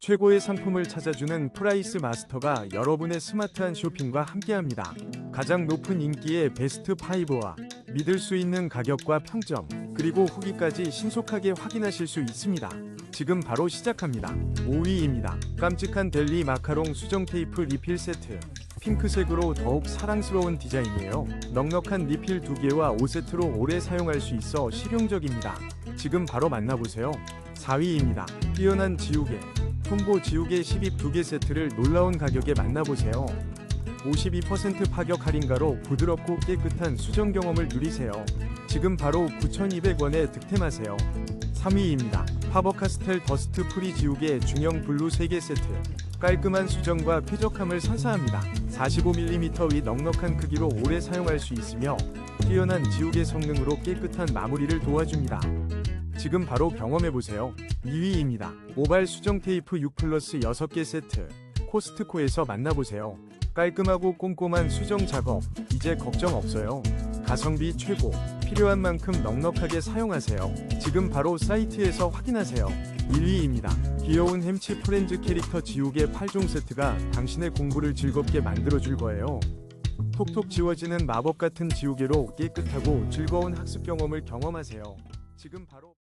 최고의 상품을 찾아주는 프라이스 마스터가 여러분의 스마트한 쇼핑과 함께합니다. 가장 높은 인기의 베스트 5와 믿을 수 있는 가격과 평점, 그리고 후기까지 신속하게 확인하실 수 있습니다. 지금 바로 시작합니다. 5위입니다. 깜찍한 델리 마카롱 수정 테이프 리필 세트. 핑크색으로 더욱 사랑스러운 디자인이에요. 넉넉한 리필 2개와 5세트로 오래 사용할 수 있어 실용적입니다. 지금 바로 만나보세요. 4위입니다. 뛰어난 지우개. 콤보 지우개 12 2개 세트를 놀라운 가격에 만나보세요. 52% 파격 할인가로 부드럽고 깨끗한 수정 경험을 누리세요. 지금 바로 9,200원에 득템하세요. 3위입니다. 파버카스텔 더스트 프리 지우개 중형 블루 3개 세트. 깔끔한 수정과 쾌적함을 선사합니다. 45mm 위 넉넉한 크기로 오래 사용할 수 있으며 뛰어난 지우개 성능으로 깨끗한 마무리를 도와줍니다. 지금 바로 경험해보세요. 2위입니다. 모발 수정 테이프 6 플러스 6개 세트. 코스트코에서 만나보세요. 깔끔하고 꼼꼼한 수정 작업. 이제 걱정 없어요. 가성비 최고. 필요한 만큼 넉넉하게 사용하세요. 지금 바로 사이트에서 확인하세요. 1위입니다. 귀여운 햄치 프렌즈 캐릭터 지우개 8종 세트가 당신의 공부를 즐겁게 만들어줄 거예요. 톡톡 지워지는 마법 같은 지우개로 깨끗하고 즐거운 학습 경험을 경험하세요. 지금 바로